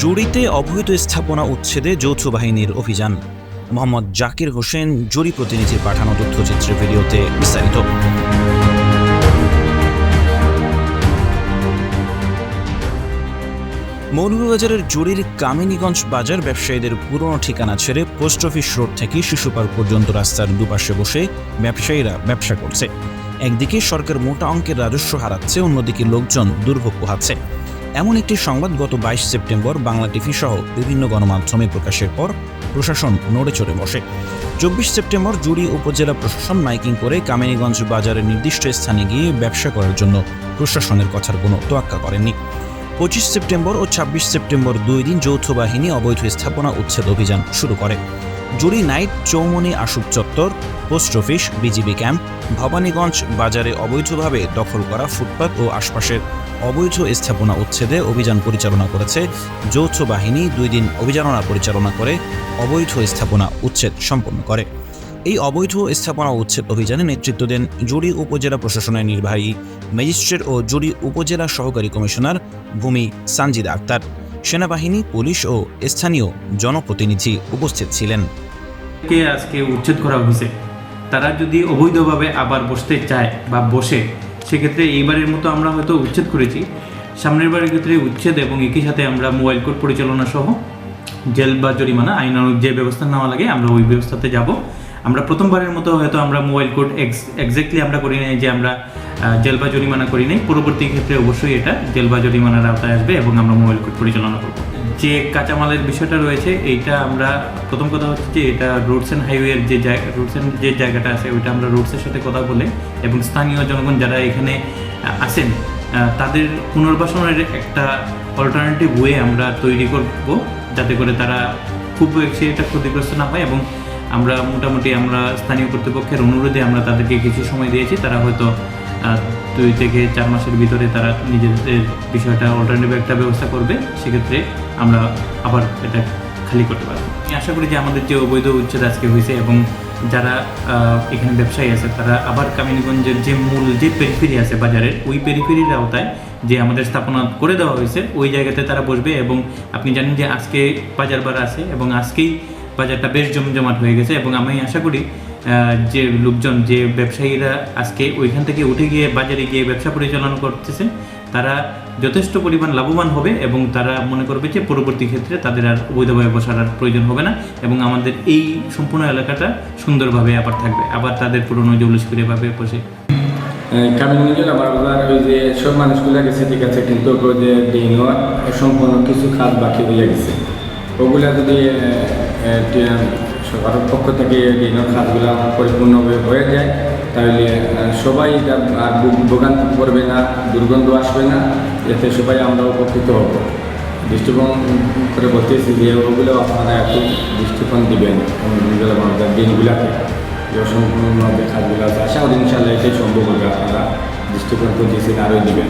জুড়িতে অবৈধ স্থাপনা উচ্ছেদে যৌথ বাহিনীর অভিযান। মোহাম্মদ জাকির হোসেন জুরি প্রতিনিধির পাঠানো তথ্যচিত্রের ভিডিওতে বিস্তারিত। মৌলভীবাজারের জুরির কামিনীগঞ্জ বাজার ব্যবসায়ীদের পুরনো ঠিকানা ছেড়ে পোস্ট অফিস রোড থেকে শিশু পার্ক পর্যন্ত রাস্তার দুপাশে বসে ব্যবসায়ীরা ব্যবসা করছে। একদিকে সরকার মোটা অঙ্কের রাজস্ব হারাচ্ছে, অন্যদিকে লোকজন দুর্ভোগ পোহাচ্ছে। এমন একটি সংবাদ গত বাইশ সেপ্টেম্বর বাংলা টিভি সহ বিভিন্ন গণমাধ্যমে প্রকাশের পর প্রশাসন নড়ে চড়ে বসে। চব্বিশ সেপ্টেম্বর জুড়ি উপজেলা প্রশাসন মাইকিং করে কামিনীগঞ্জ বাজারের নির্দিষ্ট স্থানে গিয়ে ব্যবসা করার জন্য প্রশাসনের কথার কোনো তোয়াক্কা করেননি। পঁচিশ সেপ্টেম্বর ও ছাব্বিশ সেপ্টেম্বর দুই দিন যৌথ বাহিনী অবৈধ স্থাপনা উচ্ছেদ অভিযান শুরু করে। জুড়ি নাইট, চৌমনি আশুক চত্বর, post office, BGB camp, Bhabaniganj বাজারে অবৈধভাবে দখল করা ফুটপাত ও আশপাশের অবৈধ স্থাপনা উচ্ছেদে অভিযান পরিচালনা করেছে যৌথ বাহিনী। দুই দিন অভিযাননা পরিচালনা করে অবৈধ স্থাপনা উচ্ছেদ সম্পন্ন করে। এই অবৈধ স্থাপনা উচ্ছেদ অভিযানে নেতৃত্ব দেন জুড়ি উপজেলা প্রশাসনের নির্বাহী ম্যাজিস্ট্রেট ও জুড়ি উপজেলা সহকারী কমিশনার ভূমি সানজিদা আক্তার। সেনাবাহিনী, পুলিশ ও স্থানীয় জনপ্রতিনিধি উপস্থিত ছিলেন। কে আজকে উচ্ছেদ করা হয়েছে? তারা যদি অবৈধভাবে আবার বসতে চায় বা বসে, সেক্ষেত্রে এইবারের মতো আমরা হয়তো উচ্ছেদ করেছি। সামনের বারের ক্ষেত্রে উচ্ছেদ এবং একই সাথে আমরা মোবাইল কোড পরিচালনা সহ জেল বা জরিমানা, আইনানুগ যে ব্যবস্থা নেওয়া লাগে আমরা ওই ব্যবস্থাতে যাব। আমরা প্রথমবারের মতো হয়তো আমরা মোবাইল কোড এক্স্যাক্টলি আমরা করি নাই যে আমরা জেল বা জরিমানা করি নাই। পরবর্তী ক্ষেত্রে অবশ্যই এটা জেল বা জরিমানার আওতায় আসবে এবং আমরা মোবাইল কোড পরিচালনা করব। যে কাঁচামালের বিষয়টা রয়েছে, এইটা আমরা, প্রথম কথা হচ্ছে যে এটা রোডস অ্যান্ড হাইওয়ের যে জায়গা রোডস অ্যান্ড যে জায়গাটা আছে, ওইটা আমরা রোডসের সাথে কথা বলে এবং স্থানীয় জনগণ যারা এখানে আসেন তাদের পুনর্বাসনের একটা অল্টারনেটিভ ওয়ে আমরা তৈরি করব, যাতে করে তারা খুব বেশি একটা ক্ষতিগ্রস্ত না হয় এবং আমরা মোটামুটি আমরা স্থানীয় কর্তৃপক্ষের অনুরোধে আমরা তাদেরকে কিছু সময় দিয়েছি। তারা হয়তো দুই থেকে চার মাসের ভিতরে তারা নিজেদের বিষয়টা অল্টারনেটিভ একটা ব্যবস্থা করবে। সেক্ষেত্রে আমরা আবার এটা খালি করতে পারব। আমি আশা করি যে আমাদের যে অবৈধ উচ্ছেদ আজকে হয়েছে এবং যারা এখানে ব্যবসায়ী আছে, তারা আবার কামিনীগঞ্জের যে মূল যে পেরিফেরি আছে বাজারের, ওই পেরিফেরির আওতায় যে আমাদের স্থাপনা করে দেওয়া হয়েছে, ওই জায়গাতে তারা বসবে এবং আপনি জানেন যে আজকে বাজার বার আছে এবং আজকেই বাজারটা বেশ জমজমাট হয়ে গেছে এবং আমি আশা করি যে লোকজন, যে ব্যবসায়ীরা আজকে ওইখান থেকে উঠে গিয়ে বাজারে গিয়ে ব্যবসা পরিচালনা করতেছেন তারা যথেষ্ট পরিমাণ লাভবান হবে এবং তারা মনে করবে যে পরবর্তী ক্ষেত্রে তাদের আর অবৈধভাবে বসার আর প্রয়োজন হবে না এবং আমাদের এই সম্পূর্ণ এলাকাটা সুন্দরভাবে আবার থাকবে। আবার তাদের পুরনো বসে। কামিনীগঞ্জের আমার বাজার ওই যে সব মানুষগুলো গেছে, ঠিক আছে, কিন্তু সম্পূর্ণ কিছু কাজ বাকি রয়ে গেছে। ওগুলা যদি সরকারের পক্ষ থেকে দিনের কাজগুলো পরিপূর্ণভাবে হয়ে যায়। তাহলে সবাই আর ভোগ- ভোগান্তি করবে না দুর্গন্ধ আসবে না এতে সবাই আমরা উপকৃত হব। দৃষ্টিকোণ করে বলতেছি যে ওগুলো আপনারা একটু দৃষ্টিকোণ দিবেন আমাদের দিনগুলাতে। যে সম্পূর্ণভাবে কাজগুলো আছে। আশা করি ইনশাল্লাহ এটাই সম্ভব হবে। আপনারা দৃষ্টিকোণ দিয়েছেন আরও দিবেন।